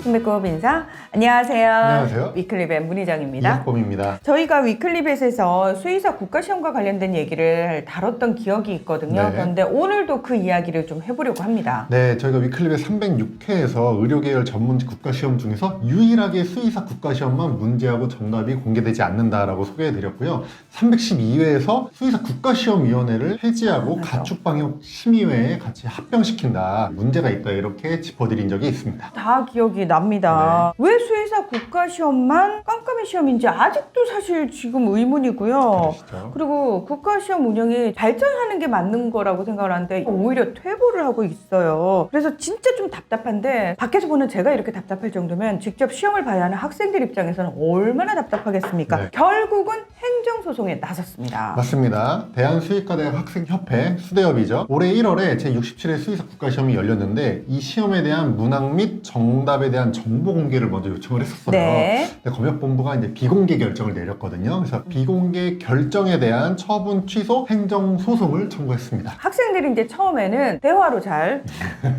신백급 인사. 안녕하세요. 안녕하세요. 위클리벳 문희정입니다. 이학범입니다. 저희가 위클리벳에서 수의사 국가시험과 관련된 얘기를 다뤘던 기억이 있거든요. 네. 그런데 오늘도 그 이야기를 좀 해보려고 합니다. 네, 저희가 위클립의 306회에서 의료계열 전문직 국가시험 중에서 유일하게 수의사 국가시험만 문제하고 정답이 공개되지 않는다라고 소개해드렸고요. 312회에서 수의사 국가시험위원회를 폐지하고 맞아. 가축방역 심의회에 같이 합병시킨다. 문제가 있다. 이렇게 짚어드린 적이 있습니다. 다 기억이 납니다. 네. 왜 수의사 국가 시험만 깜깜이 시험인지 아직도 사실 지금 의문이고요. 그러시죠? 그리고 국가 시험 운영이 발전하는 게 맞는 거라고 생각을 하는데 오히려 퇴보를 하고 있어요. 그래서 진짜 좀 답답한데 밖에서 보는 제가 이렇게 답답할 정도면 직접 시험을 봐야 하는 학생들 입장에서는 얼마나 답답하겠습니까? 네. 결국은 행정소송에 나섰습니다. 맞습니다. 대한수의과대학 학생협회 수대협이죠. 올해 1월에 제67회 수의사 국가시험이 열렸는데 이 시험에 대한 문항 및 정답에 대한 정보 공개를 먼저 요청을 했었어요. 네. 근데 검역본부가 이제 비공개 결정을 내렸거든요. 그래서 비공개 결정에 대한 처분 취소 행정 소송을 청구했습니다. 학생들이 이제 처음에는 대화로 잘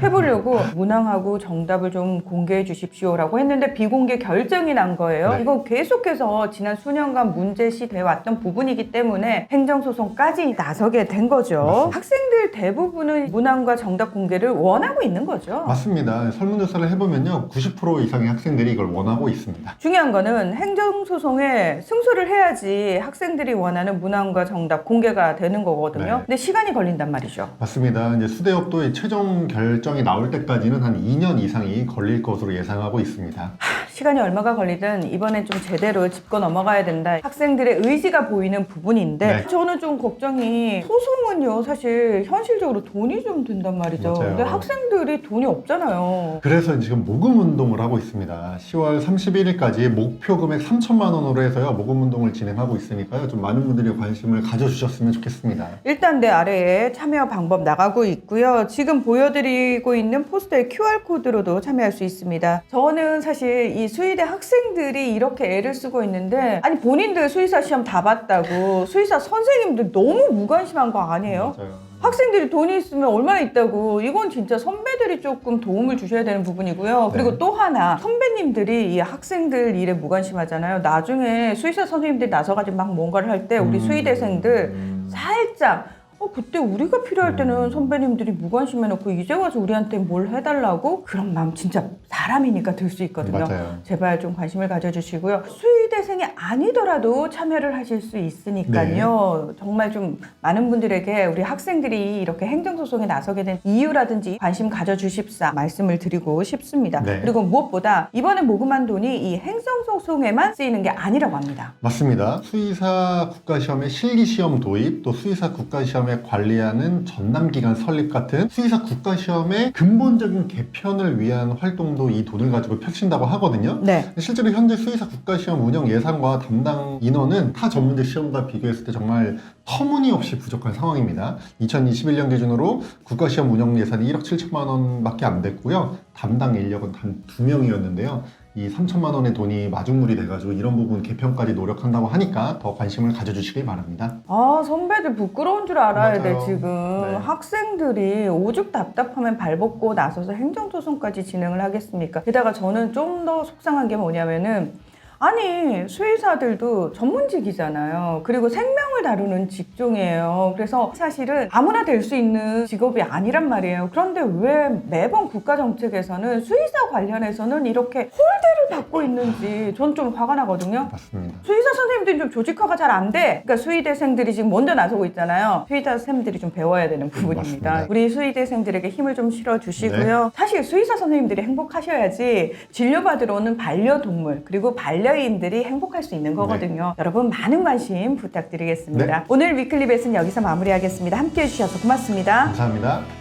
해보려고 문항하고 정답을 좀 공개해 주십시오라고 했는데 비공개 결정이 난 거예요. 네. 이거 계속해서 지난 수년간 문제시 돼 왔던 부분이기 때문에 행정소송까지 나서게 된 거죠. 맞습니다. 학생들 대부분은 문항과 정답 공개를 원하고 있는 거죠. 맞습니다. 설문조사를 해보면요. 90% 이상의 학생들이 이걸 원하고 있습니다. 중요한 거는 행정소송에 승소를 해야지 학생들이 원하는 문항과 정답 공개가 되는 거거든요. 네. 근데 시간이 걸린단 말이죠. 맞습니다. 이제 수대협도 이 최종 결 정이 나올 때까지는 한 2년 이상이 걸릴 것으로 예상하고 있습니다. 시간이 얼마가 걸리든 이번엔 좀 제대로 짚고 넘어가야 된다. 학생들의 의지가 보이는 부분인데 네. 저는 좀 걱정이 소송은요 사실 현실적으로 돈이 좀 든단 말이죠. 맞아요. 근데 학생들이 돈이 없잖아요. 그래서 지금 모금 운동을 하고 있습니다. 10월 31일까지 목표 금액 3천만 원으로 해서요. 모금 운동을 진행하고 있으니까요. 좀 많은 분들이 관심을 가져주셨으면 좋겠습니다. 일단 내 아래에 참여 방법 나가고 있고요. 지금 보여드리고 있는 포스터의 QR코드로도 참여할 수 있습니다. 저는 사실 이 수의대 학생들이 이렇게 애를 쓰고 있는데 아니 본인들 수의사 시험 다 봤다고 수의사 선생님들 너무 무관심한 거 아니에요? 맞아요. 학생들이 돈이 있으면 얼마나 있다고 이건 진짜 선배들이 조금 도움을 주셔야 되는 부분이고요 그리고 네. 또 하나 선배님들이 이 학생들 일에 무관심하잖아요 나중에 수의사 선생님들이 나서가지고 막 뭔가를 할 때 우리 음. 수의대생들 음. 살짝 어 그때 우리가 필요할 때는 음. 선배님들이 무관심 해놓고 이제 와서 우리한테 뭘 해달라고 그런 마음 진짜 사람이니까 들 수 있거든요 맞아요. 제발 좀 관심을 가져주시고요. 수의대생이 아니더라도 참여를 하실 수 있으니까요. 정말 좀 많은 분들에게 우리 학생들이 이렇게 행정소송에 나서게 된 이유라든지 관심 가져주십사 말씀을 드리고 싶습니다. 네. 그리고 무엇보다 이번에 모금한 돈이 이 행정소송에만 쓰이는 게 아니라고 합니다. 맞습니다. 수의사 국가시험의 실기시험 도입, 또 수의사 국가시험 에 관리하는 전담기관 설립 같은 수의사 국가시험의 근본적인 개편을 위한 활동도 이 돈을 가지고 펼친다고 하거든요. 네. 실제로 현재 수의사 국가시험 운영 예산과 담당 인원은 타 전문직 시험과 비교했을 때 정말 터무니없이 부족한 상황입니다. 2021년 기준으로 국가시험 운영 예산이 1억 7천만 원밖에 안 됐고요. 담당 인력은 단두 명이었는데요. 이 3천만 원의 돈이 마중물이 돼가지고 이런 부분 개편까지 노력한다고 하니까 더 관심을 가져주시길 바랍니다. 아 선배들 부끄러운 줄 알아야 돼 맞아요. 지금 네. 학생들이 오죽 답답하면 발벗고 나서서 행정소송까지 진행을 하겠습니까 게다가 저는 좀 더 속상한 게 뭐냐면은 아니 수의사들도 전문직이잖아요. 그리고 생명을 다루는 직종이에요. 그래서 사실은 아무나 될 수 있는 직업이 아니란 말이에요. 그런데 왜 매번 국가 정책에서는 수의사 관련해서는 이렇게 홀대를 받고 있는지 전 좀 화가 나거든요. 맞습니다. 수의사 선생님들이 좀 조직화가 잘 안 돼. 그러니까 수의대생들이 지금 먼저 나서고 있잖아요. 수의사 선생님들이 좀 배워야 되는 부분입니다. 맞습니다. 우리 수의대생들에게 힘을 좀 실어 주시고요. 사실 수의사 선생님들이 행복하셔야지 진료받으러 오는 반려동물 그리고 반려인들이 행복할 수 있는 거거든요. 여러분 많은 관심 부탁드리겠습니다. 네. 오늘 위클리벳은 여기서 마무리하겠습니다. 함께 해주셔서 고맙습니다. 감사합니다.